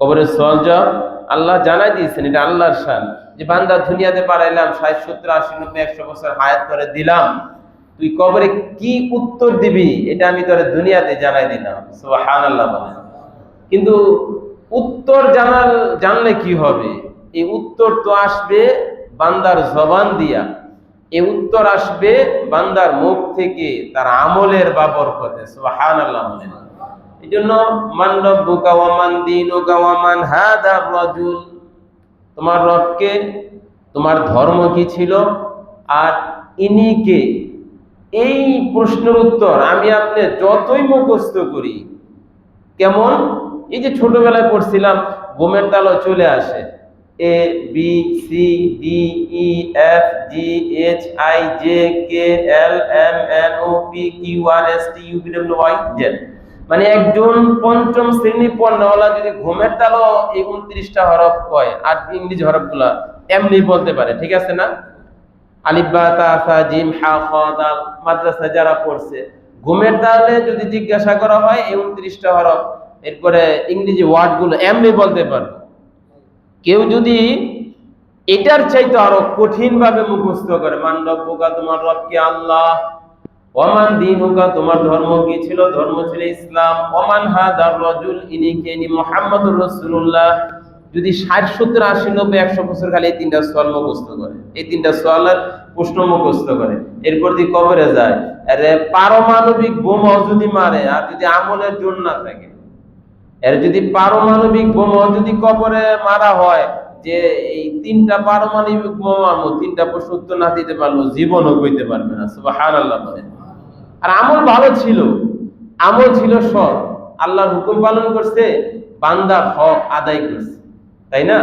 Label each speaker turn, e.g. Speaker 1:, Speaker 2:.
Speaker 1: কবরের সওয়াল জবাব আল্লাহ জানাই দিয়েছেন, এটা আল্লাহর শান। যে বান্দা দুনিয়াতে পাঠাইলাম ষাট, সত্তর, আশি, নব্বই, একশো বছর হায়াত করে দিলাম, তুই কবরে কি উত্তর দিবি, এটা আমি তোর দুনিয়াতে জানাই দিলাম। সুবহান আল্লাহ বলেন। কিন্তু উত্তর জানাল জানলে কি হবে? এই উত্তর তো আসবে বান্দার জবান দিয়া। এই উত্তর আসবে বান্দার মুখ থেকে তার আমলের বাবর কথা সুবহান আল্লাহ বলেন। এই জন্য মান রব্বুকা ওয়া মান দীনুকা ওয়া মান হাদার রাজুল তোমার রবকে, তোমার ধর্ম কি ছিল? আর ইনি কে? এই প্রশ্নের উত্তর আমি আপনি যতই মুখস্থ করি, কেমন? এই যে ছোটবেলায় পড়ছিলাম গোমের তালও চলে আসে। A B C D E F G H I J K L M N O P Q R S T U W Y Z মানে একজন পঞ্চম শ্রেণি পড়নেওয়ালা যদি ঘুমের তালও এই উনত্রিশটা হরফ কয়, আর ইংরেজি হরফগুলা এমনি বলতে পারে, ঠিক আছে না? আলিব্বা তাসা জিম, হা মাদ্রাসা যারা পড়ছে, ঘুমের তালে যদি জিজ্ঞাসা করা হয় এই উনত্রিশটা হরফ, এরপরে ইংরেজি ওয়ার্ডগুলো এমনি বলতে কেউ যদি এটার চাইতে আরও কঠিন ভাবে মুখস্থ করে মান রব্বুকা তোমার রব কি আল্লাহ? ওমান দিন হুকা তোমার ধর্ম কি ছিল? ধর্ম ছিল ইসলাম। ওমান রজুল, ইনি কে? ইনি মোহাম্মদুর রাসূলুল্লাহ। যদি ষাট, সত্তর, আশি, নব্বই, একশো বছর এই তিনটা সোয়াল করে। এই তিনটা প্রশ্ন করে। এরপর কবরে যায়। আরে পারমাণবিক বোমাও যদি মারে, আর যদি আমলের জোর না থাকে? এর যদি পারমাণবিক বোমা যদি কবরে মারা হয়, যে এই তিনটা পারমাণবিক মধ্যে তিনটা প্রশ্ন উত্তর না দিতে পারল, জীবনও কইতে পারবে না। সুবহানাল্লাহ বলেন আর আমল ভালো ছিল। আমল ছিল সৎ। আল্লাহর হুকুম পালন করছে, বান্দা হক আদায় করছে। তাই না?